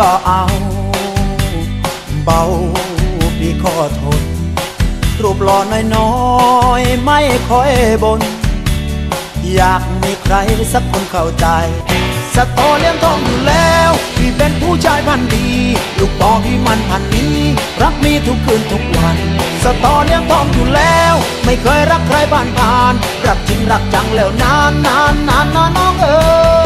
ก็เอา เบาพี่ขอทน รูปหล่อน้อยๆ ไม่ค่อยบน อยากมีใครสักคนเข้าใจสตอเลี้ยงทองอยู่แล้ว พี่เป็นผู้ชายพันดี ลูกปอพี่มันพันนี้ รักมีทุกคืนทุกวันสตอเลี้ยงทองอยู่แล้ว ไม่เคยรักใครผ่านผ่าน รักจริงรักจังแล้วนานนานนานนานน้องเอ๋ย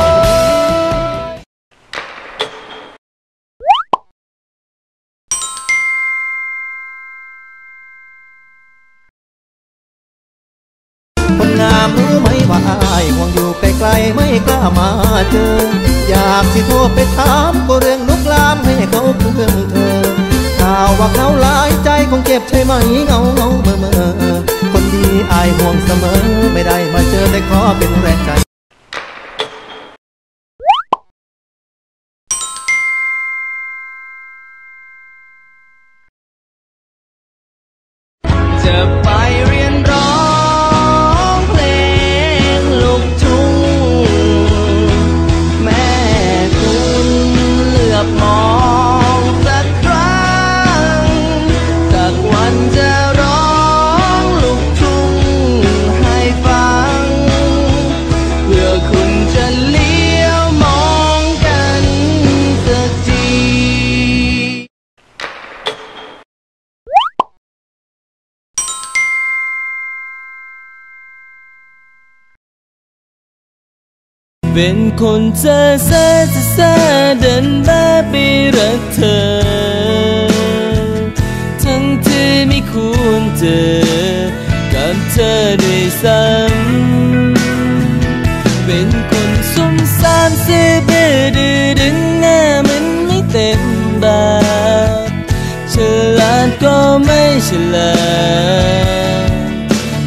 ว่าอายห่วงอยู่ไกลๆไม่กล้ามาเจอ อยากสิโทรไปถามก็เรื่องลุกลามให้เขาเพื่อนเธอข่าวว่าเขาหลายใจคงเจ็บใช่ไหมเงาเงาเมื่อเมื่อคนดีอายห่วงเสมอ ไม่ได้มาเจอแต่ขอเป็นแรงใจจะไป เป็นคนเจอเซอเจอเซอเดินมาไปรักเธอ ทั้งที่ไม่ควรเจอ กับเธอด้วยซ้ำเป็นคนซุ่มซ่ามซื่อบื้อดื้อดึงหน้ามันไม่เต็มบาทฉลาดก็ไม่ฉลาด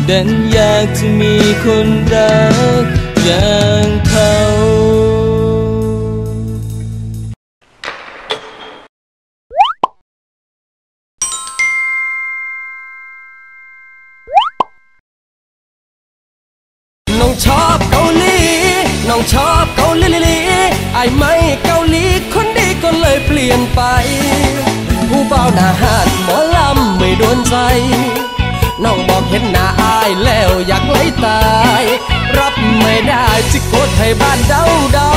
ดันอยากจะมีคนรัก อย่างเขาน้องชอบเกาหลี น้องชอบเกาหลีลีไอ้ไม่เกาหลีคนดีก็เลยเปลี่ยนไป ผู้เบาหน้าหาดหมอลำไม่โดนใจ น้องบอกเห็นหน้าอายแล้วอยากไหลตาย ไม่ได้จิโกดให้บ้านเดาเดา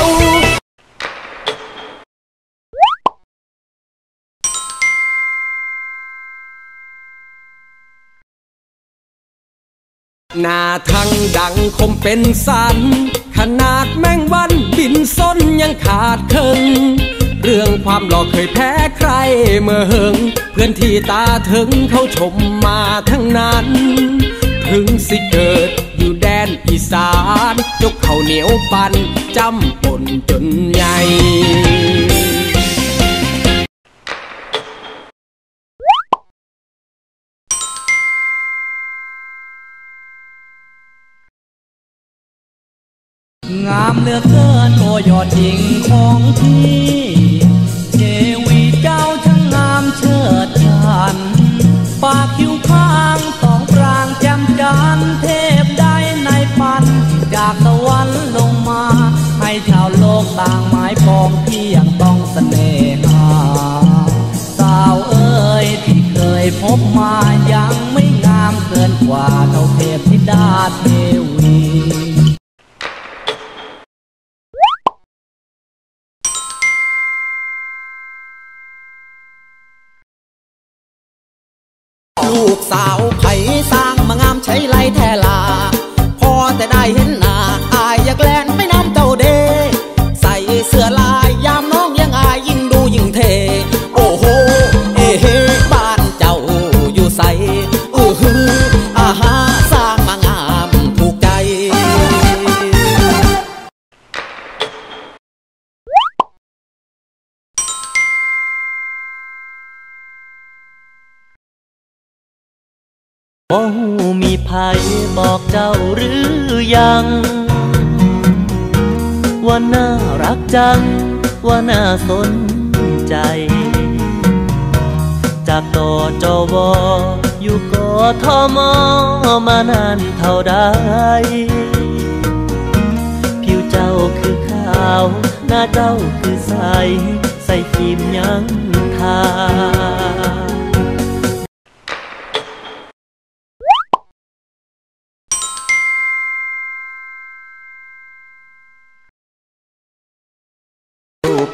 หน้าทางดังคมเป็นสัน ขนาดแมงวันบินส้นยังขาดเครึ่งเรื่องความหล่อเคยแพ้ใครเมื่อเหิงเพื่อนที่ตาถึงเขาชมมาทั้งนั้น ถึงสิเกิดอยู่ นอีสานยกข้าวเหนียวปันจำปนจนใหญ่งามเหลือเกินโอยอดหญิงของพี่ มพี่ยังต้องเสน่หา สาวเอ๋ยที่เคยพบมายังไม่งามเกินกว่าเท่าเทพธิดาเทวีลูกสาวไผ่สร้างมางามใช้ไรแทลา พอแต่ได้เห็น ภัยบอกเจ้าหรือยัง ว่าน่ารักจัง ว่าน่าสนใจ จากต่อจวออยู่กอทอมอมานานเท่าใดผิวเจ้าคือขาว หน้าเจ้าคือใสสส่ขีมยังทา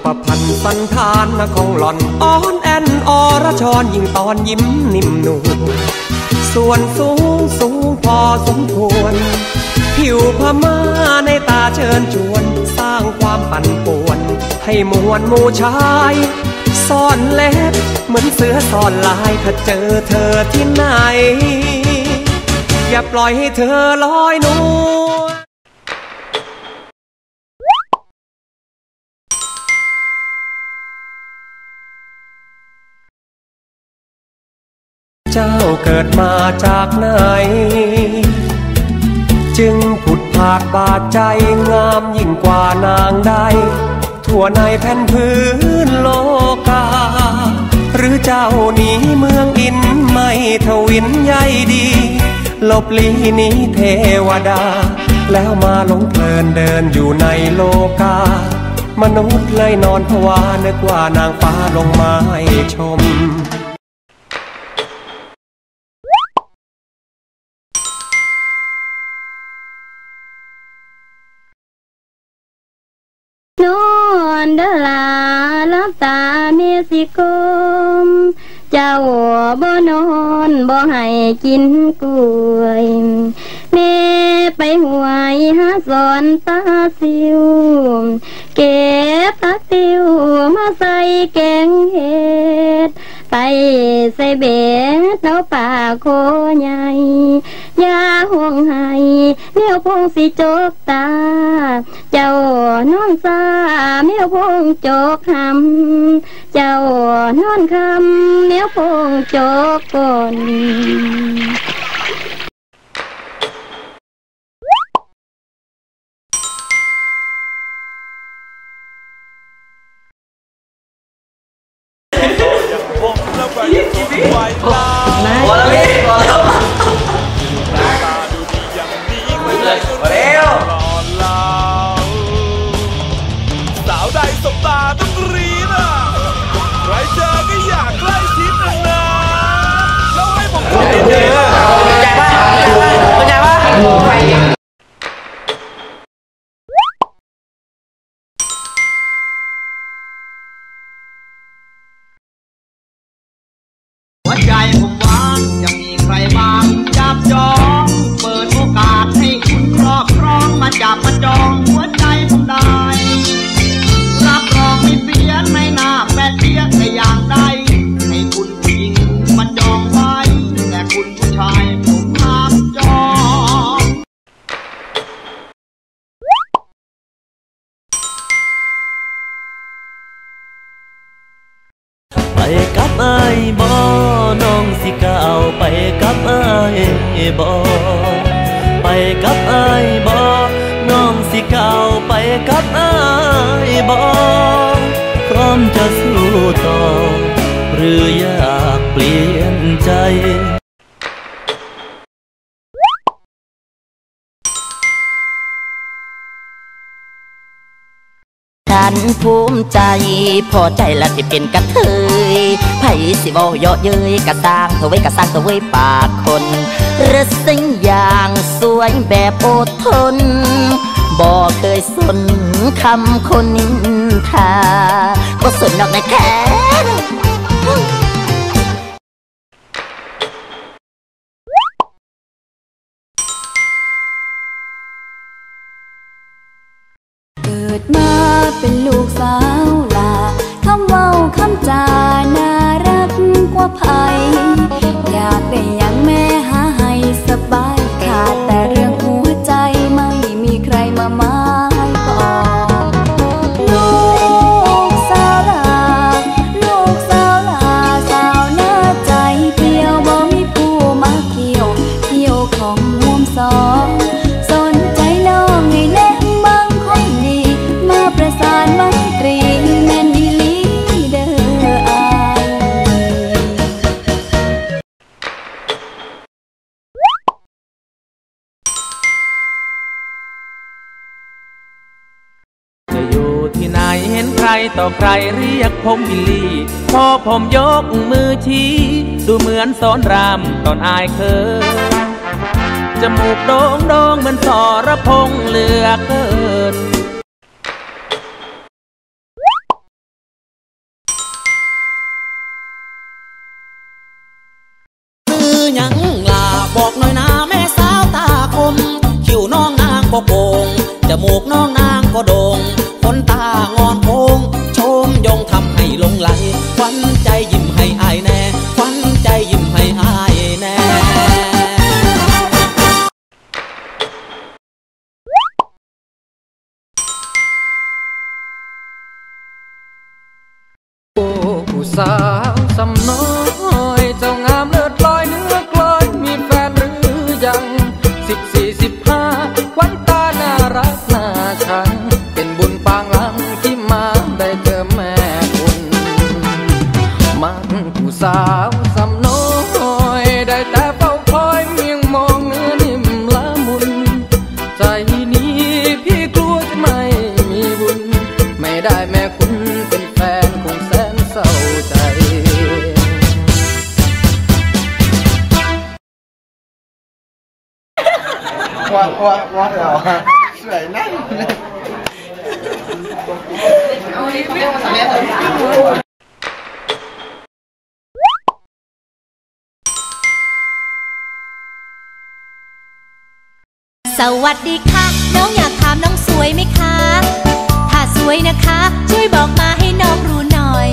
รูปพันธ์สันธานของหล่อนอ่อนแอนอรชรยิ่งตอนยิ้มนิ่มนวลส่วนสูงสูงพอสมควร ผิวพม่าในตาเชิญชวน สร้างความปั่นป่วน ให้มวลมูชายซ่อนเล็บเหมือนเสือซ่อนลายถ้าเจอเธอที่ไหน อย่าปล่อยให้เธอลอยนวล เจ้าเกิดมาจากไหน จึงผุดผากบาดใจงามยิ่งกว่านางใด ทั่วในแผ่นพื้นโลกา หรือเจ้าหนี้เมืองอินไม่ทวินใยดีลบลีนี้เทวดา แล้วมาหลงเพลินเดินอยู่ในโลกา มนุษย์เลยนอนผวานึกว่านางฟ้าลงมาให้ชม ดอลาลับตาเมสิกลมเจ้าบ่นอนบ่ให้กินกล้วยแม่ไปหวยหาสอนตาสิว เก็บตาติวมาใส่แกงเห็ดไปใส่เบ็ดแล้วป่าโคใหญ่ ยาห่วงให้เมียวพงสิจกตา เจ้านอนซาเมียวพงจกหำเจ้านอนคำเมียวพงจกกนส ฉันภูมิใจ พอใจละที่เป็นกระเทยไผสิบเยาะเย้ยกระสร้างเธอไว้กระสร้างเธอไว้ปากคนรสสิ่งอย่างสวยแบบอดทนบ่เคยสนคำคนนินทาก็สนนอกในแค่ เป็นลูกสาว ใครเรียกผมบิลลี่ พอผมยกมือชี้ ดูเหมือนสอนรามตอนอายเคยจมูกโด่งโด่งเหมือนสอระพงเหลือเกินคือหยังลาบอกหน่อยนะแม่สาวตาคม คิ้วน้องนางก็โกงจมูกน้องนางก็โด ยังสิบสี สวัสดีค่ะ น้องอยากถามน้องสวยไหมคะ ถ้าสวยนะคะ ช่วยบอกมาให้น้องรู้หน่อย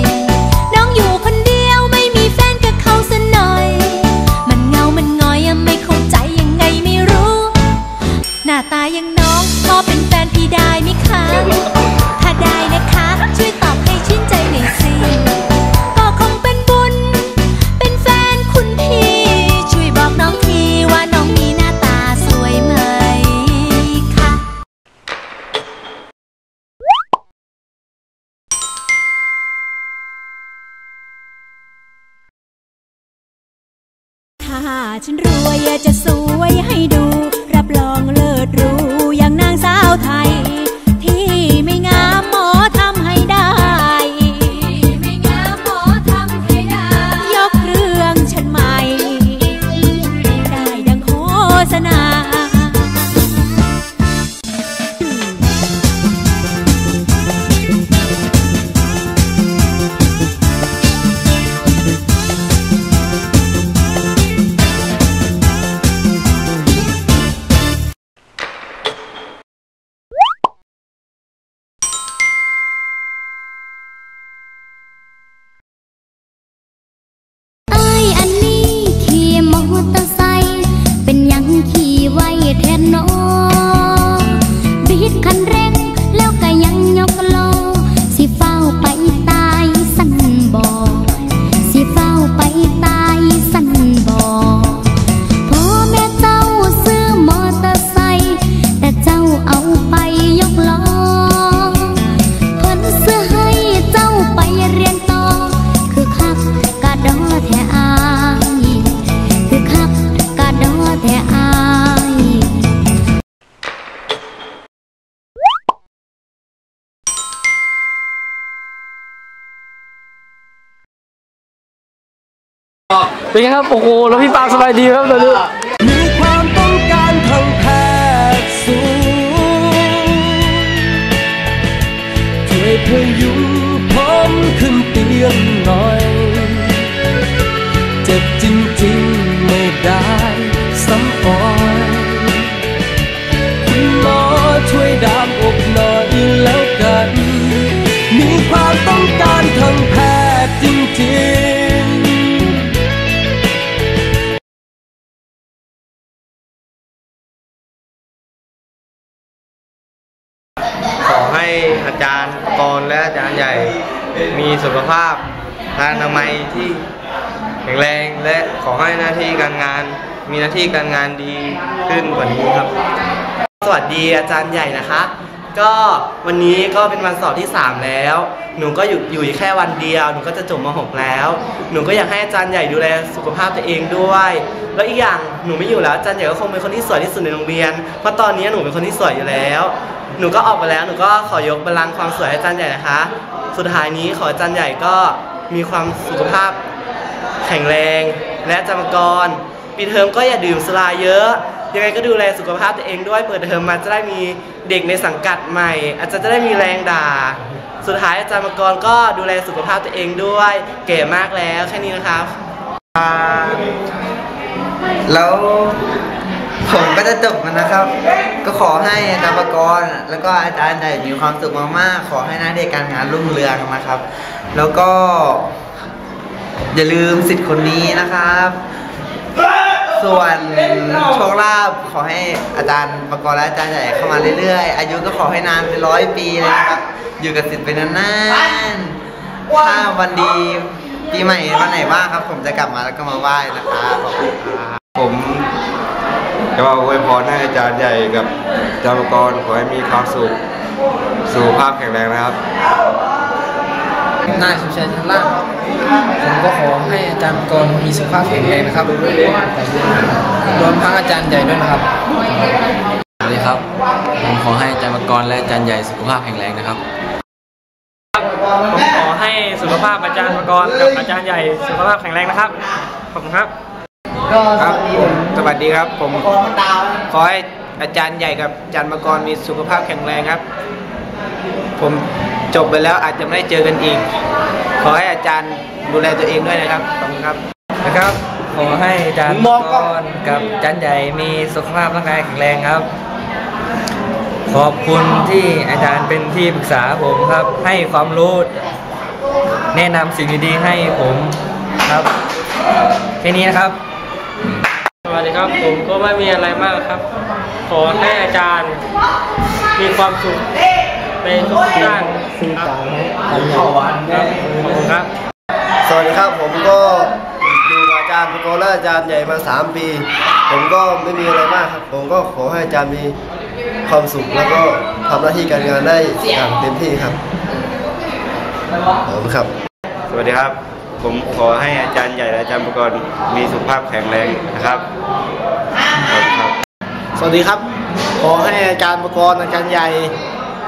น้องอยู่คนเดียวไม่มีแฟนกับเขาสักหน่อย มันเงา มันงอยอะไม่เข้าใจยังไงไม่รู้ หน้าตายังน้องพอเป็นแฟนพี่ได้ไหมคะ เป็นไงครับ โอ้โห แล้วพี่ปางสบายดีครับตอนนี้ ที่การงานดีขึ้นกว่านี้ครับ สวัสดีอาจารย์ใหญ่นะคะ ก็วันนี้ก็เป็นวันสอบที่ 3 แล้ว หนูก็อยู่อยู่แค่วันเดียว หนูก็จะจบม .6 แล้ว หนูก็อยากให้อาจารย์ใหญ่ดูแลสุขภาพตัวเองด้วย แล้วอีกอย่างหนูไม่อยู่แล้วอาจารย์ใหญ่ก็คงเป็นคนที่สวยที่สุดในโรงเรียน เพราะตอนนี้หนูเป็นคนที่สวยอยู่แล้ว หนูก็ออกไปแล้วหนูก็ขอยกบัลลังก์ความสวยให้อาจารย์ใหญ่นะคะ สุดท้ายนี้ขออาจารย์ใหญ่ก็มีความสุขภาพแข็งแรง และจำกร ปีเทอมก็อย่าดื่มสุราเยอะ ยังไงก็ดูแลสุขภาพตัวเองด้วย เปิดเทอมมาจะได้มีเด็กในสังกัดใหม่ อาจจะจะได้มีแรงด่า สุดท้ายอาจารย์มกรก็ดูแลสุขภาพตัวเองด้วย เก๋มากแล้วแค่นี้นะครับแล้วผมก็จะจบนะครับ ก็ขอให้อาจารย์ประกรณ์แล้วก็อาจารย์ใหญ่มีความสุขมากๆ ขอให้หน้าที่การงานรุ่งเรืองนะครับ แล้วก็ อย่าลืมสิทธิ์คนนี้นะครับ ส่วนโชคลาภขอให้อาจารย์ประกรณ์และอาจารย์ใหญ่เข้ามาเรื่อยๆ อายุก็ขอให้นานเป็นร้อยปีเลยนะครับ อยู่กับสิทธิ์ไปนานๆถ้าวันดีปีใหม่วันไหนว่างครับ ผมจะกลับมาแล้วก็มาไหว้นะครับขอบคุณครับผมจะมาอวยพรให้อาจารย์ใหญ่กับอาจารย์ประกรณ์ขอให้มีความสุขสุขภาพแข็งแรงนะครับ นายสุชัยชันล่างผมก็ขอให้อาจารย์กรมีสุขภาพแข็งแรงนะครับรวมทั้งอาจารย์ใหญ่ด้วยนะครับสวัสดีครับ ผมขอให้อาจารย์มกรและอาจารย์ใหญ่สุขภาพแข็งแรงนะครับผมขอให้สุขภาพอาจารย์มกรกับอาจารย์ใหญ่สุขภาพแข็งแรงนะครับขอบคุณครับครับผมสวัสดีครับ ผมขอให้อาจารย์ใหญ่กับอาจารย์มกรมีสุขภาพแข็งแรงครับ ผม จบไปแล้วอาจจะไม่ได้เจอกันอีก ขอให้อาจารย์ดูแลตัวเองด้วยนะครับขอบคุณครับนะครับ ขอให้อาจารย์มกรกับอาจารย์ใหญ่มีสุขภาพร่างกายแข็งแรงครับ ขอบคุณที่อาจารย์เป็นที่ปรึกษาผมครับ ให้ความรู้แนะนำสิ่งดีๆให้ผมครับแค่นี้นะครับสวัสดีครับผมก็ไม่มีอะไรมากครับ ขอให้อาจารย์มีความสุข ในทุกด้านครับขอบคุณครับ สวัสดีครับผมก็อยู่กับอาจารย์ประกรณ์และอาจารย์ใหญ่มา 3 ปี ผมก็ไม่มีอะไรมากครับ ผมก็ขอให้อาจารย์มีความสุขแล้วก็ทำหน้าที่การงานได้อย่างเต็มที่ครับขอบคุณครับ สวัสดีครับ ผมขอให้อาจารย์ใหญ่และอาจารย์ประกรณ์มีสุขภาพแข็งแรงนะครับขอบคุณครับ สวัสดีครับ ขอให้อาจารย์ประกรณ์อาจารย์ใหญ่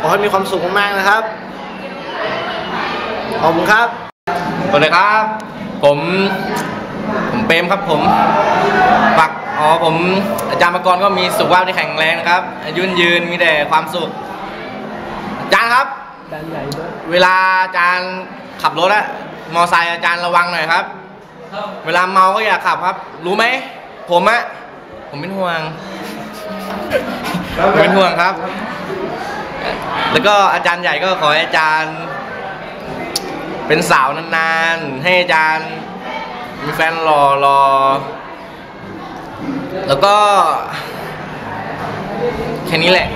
ขอให้มีความสุขมากๆนะครับ ขอบคุณครับสวัสดีครับ ผม ผมเปรมครับผมปักอ๋อผมอาจารย์มกรก็มีสุขภาพที่แข็งแรงนะครับ อายุยืนมีแต่ความสุขอาจารย์ครับ เวลาอาจารย์ขับรถอะมอไซค์อาจารย์ระวังหน่อยครับ เวลาเมาก็อย่าขับครับ รู้ไหม ผมอะผมเป็นห่วง ผมเป็นห่วงครับ แล้วก็อาจารย์ใหญ่ก็ขออาจารย์ เป็นสาวนานๆ ให้อาจารย์มีแฟนรอรอแล้วก็ แค่นี้แหละ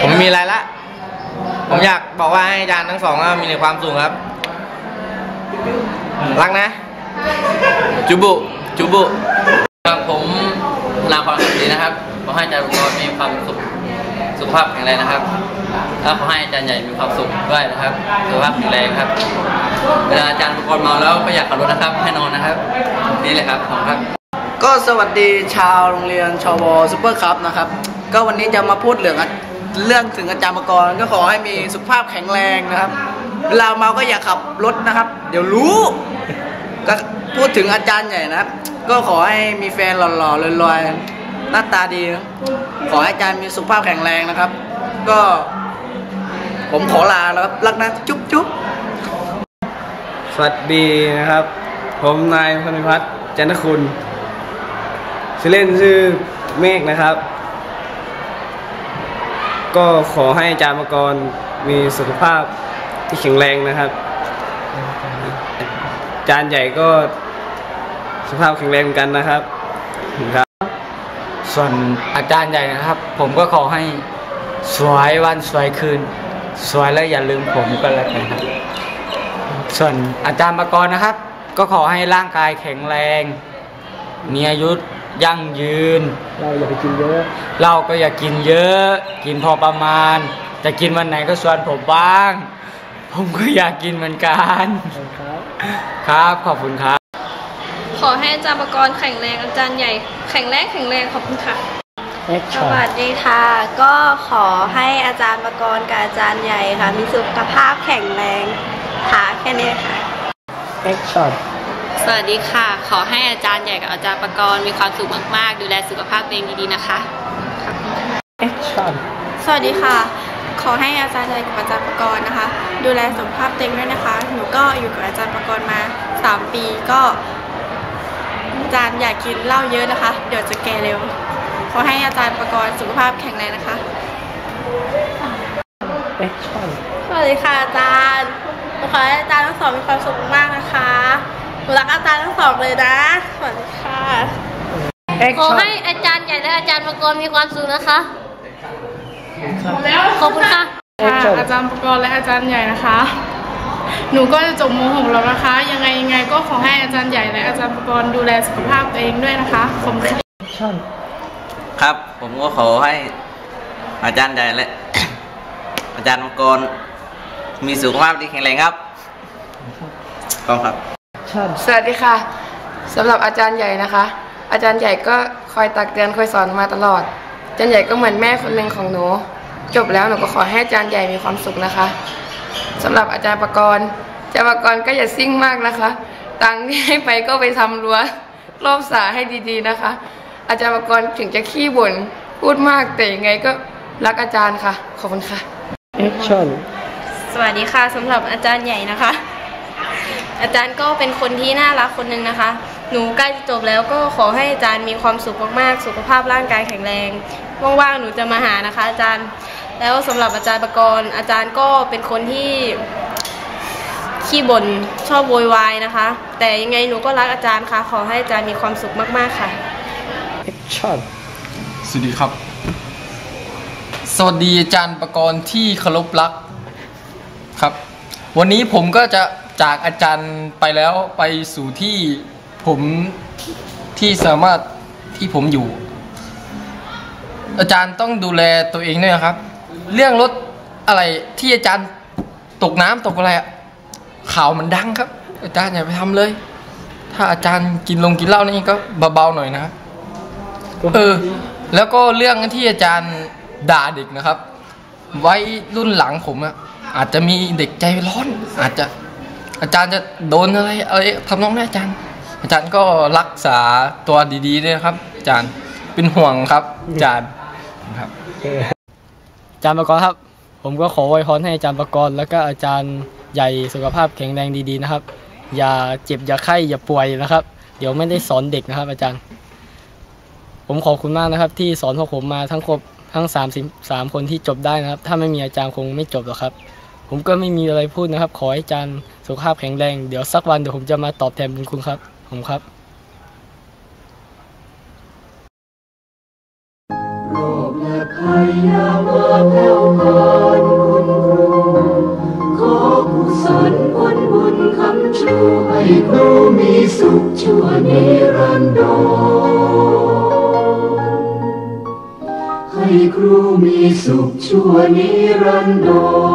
ผมมีอะไรละ ผมอยากบอกว่าให้อาจารย์ทั้งสองมีในความสุขครับ รักนะ จุบุ จุบุ ครับผมนาความสุขดีนะครับขอให้อาจารย์ประกรมีความสุข ภาพแข็งแรงนะครับแล้วขอให้อาจารย์ใหญ่มีความสุขด้วยนะครับสุขภาพแข็งแรงครับ เวลาอาจารย์ประกรณ์เมาแล้วก็อยากขับรถนะครับให้นอนนะครับ นี่เลยครับขอบคุณครับ ก็สวัสดีชาวโรงเรียนชวซูเปอร์คัพนะครับ ก็วันนี้จะมาพูดเรื่องเรื่องถึงอาจารย์มกรก็ขอให้มีสุขภาพแข็งแรงนะครับ เวลาเมาก็อย่าขับรถนะครับ เดี๋ยวรู้ก็พูดถึงอาจารย์ใหญ่นะครับ ก็ขอให้มีแฟนหล่อๆลอยๆ หน้าตาดีขอให้อาจารย์มีสุขภาพแข็งแรงนะครับ ก็ผมขอลาแล้วครับรักนะจุ๊บจุ๊บสวัสดีนะครับ ผมนายพนิพัฒน์จันทคุณชื่อเล่นชื่อเมฆนะครับ ก็ขอให้อาจารย์มกรมีสุขภาพที่แข็งแรงนะครับอาจารย์ใหญ่ก็สุขภาพแข็งแรงเหมือนกันนะครับครับ ส่วนอาจารย์ใหญ่นะครับ ผมก็ขอให้สวยวันสวยคืน สวยแล้วอย่าลืมผมก็แล้วกันครับ ส่วนอาจารย์ประกรณ์นะครับ ก็ขอให้ร่างกายแข็งแรง มีอายุยั่งยืน เราอย่าไปกินเยอะ เราก็อย่ากินเยอะ กินพอประมาณ จะกินวันไหนก็ชวนผมบ้าง ผมก็อยากกินเหมือนกัน ครับ ขอบคุณครับ ขอให้อาจารย์ประกรณ์แข็งแรงอาจารย์ใหญ่แข็งแรงแข็งแรงขอบคุณค่ะสวัสดีค่ะ ก็ขอให้อาจารย์ประกรณ์กับอาจารย์ใหญ่ค่ะ มีสุขภาพแข็งแรงค่ะแค่นี้ค่ะ Action สวัสดีค่ะ ขอให้อาจารย์ใหญ่กับอาจารย์ประกรณ์มีความสุขมาก ๆ ดูแลสุขภาพตัวเองดีๆนะคะ Action สวัสดีค่ะ ขอให้อาจารย์ใหญ่กับอาจารย์ประกรณ์นะคะ ดูแลสุขภาพตัวเองด้วยนะคะ หนูก็อยู่กับอาจารย์ประกรณ์มา 3 ปีก็อา จารย์อย่ากินเหล้าเยอะนะคะ เดี๋ยวจะแก่เร็ว ขอให้อาจารย์ประกรณ์สุขภาพแข็งแรงนะคะ Action สวัสดีค่ะอาจารย์หนูขอให้อาจารย์ทั้งสองมีความสุขมากนะคะหนูรักอาจารย์ทั้งสองเลยนะสวัสดีค่ะขอให้อาจารย์ใหญ่และอาจารย์ประกรณ์มีความสุขนะคะขอบคุณค่ะค่ะอาจารย์ประกรณ์และอาจารย์ใหญ่นะคะ หนูก็จะจบม .6 แล้วนะคะ ยังไงยังไงก็ขอให้อาจารย์ใหญ่และอาจารย์ประกรณ์ดูแลสุขภาพตัวเองด้วยนะคะขอบคุณค่ะ Action ครับ ผมก็ขอให้อาจารย์ใหญ่และ อาจารย์มังกรมีสุขภาพที่แข็งแรงครับขอบคุณครับ สวัสดีค่ะสำหรับอาจารย์ใหญ่นะคะ อาจารย์ใหญ่ก็คอยตักเตือนคอยสอนมาตลอดอาจารย์ใหญ่ก็เหมือนแม่คนหนึ่งของหนู จบแล้วหนูก็ขอให้อาจารย์ใหญ่มีความสุขนะคะ สำหรับอาจารย์ประกรณ์อาจารย์ประกรณ์ก็อย่าซิ่งมากนะคะ ตังค์ที่ให้ไปก็ไปทำรั้วรอบสาให้ดีๆนะคะ อาจารย์ประกรณ์ถึงจะขี้บ่นพูดมากแต่ยังไงก็รักอาจารย์ค่ะ ขอบคุณค่ะ Action สวัสดีค่ะสำหรับอาจารย์ใหญ่นะคะ อาจารย์ก็เป็นคนที่น่ารักคนหนึ่งนะคะ หนูใกล้จะจบแล้วก็ขอให้อาจารย์มีความสุขมากๆ สุขภาพร่างกายแข็งแรง ว่างๆ หนูจะมาหานะคะ อาจารย์ แล้วสำหรับอาจารย์ประกรณ์อาจารย์ก็เป็นคนที่ขี้บ่นชอบโวยวายนะคะ แต่ยังไงหนูก็รักอาจารย์ค่ะ ขอให้อาจารย์มีความสุขมากๆค่ะ Action สวัสดีครับ สวัสดีอาจารย์ประกรณ์ที่เคารพรักครับ วันนี้ผมก็จะจากอาจารย์ไปแล้วไปสู่ที่ผมที่สามารถที่ผมอยู่ อาจารย์ต้องดูแลตัวเองด้วยนะครับ เรื่องรถอะไรที่อาจารย์ตกน้ำตกอะไรอะข่าวมันดังครับ อาจารย์อย่าไปทำเลย ถ้าอาจารย์กินลงกินเหล้านี่ก็เบาๆหน่อยนะเออ แล้วก็เรื่องที่อาจารย์ด่าเด็กนะครับ ไว้รุ่นหลังผมอะอาจจะมีเด็กใจร้อน อาจจะ อาจารย์จะโดนอะไรอะไรทำน้องได้อาจารย์ อาจารย์ก็รักษาตัวดีๆด้วยครับ อาจารย์เป็นห่วงครับ อาจารย์ครับ จารย์ประกรณ์ครับ ผมก็ขออวยพรให้อาจารย์ประกรณ์แล้วก็อาจารย์ใหญ่สุขภาพแข็งแรงดีๆนะครับ อย่าเจ็บอย่าไข้อย่าป่วยนะครับ เดี๋ยวไม่ได้สอนเด็กนะครับ อาจารย์ ผมขอบคุณมากนะครับ ที่สอนพวกผมมาทั้งครบทั้ง33คนที่จบได้นะครับ ถ้าไม่มีอาจารย์คงไม่จบหรอกครับ ผมก็ไม่มีอะไรพูดนะครับ ขอให้อาจารย์สุขภาพแข็งแรง เดี๋ยวสักวันเดี๋ยวผมจะมาตอบแทนบุญคุณครับ ผมครับ ยามาแผ่วผ่านคุณครูขอกุศลผลบุญคำชูให้ครูมีสุขชั่วนิรันดรให้ครูมีสุขชั่วนิรันดร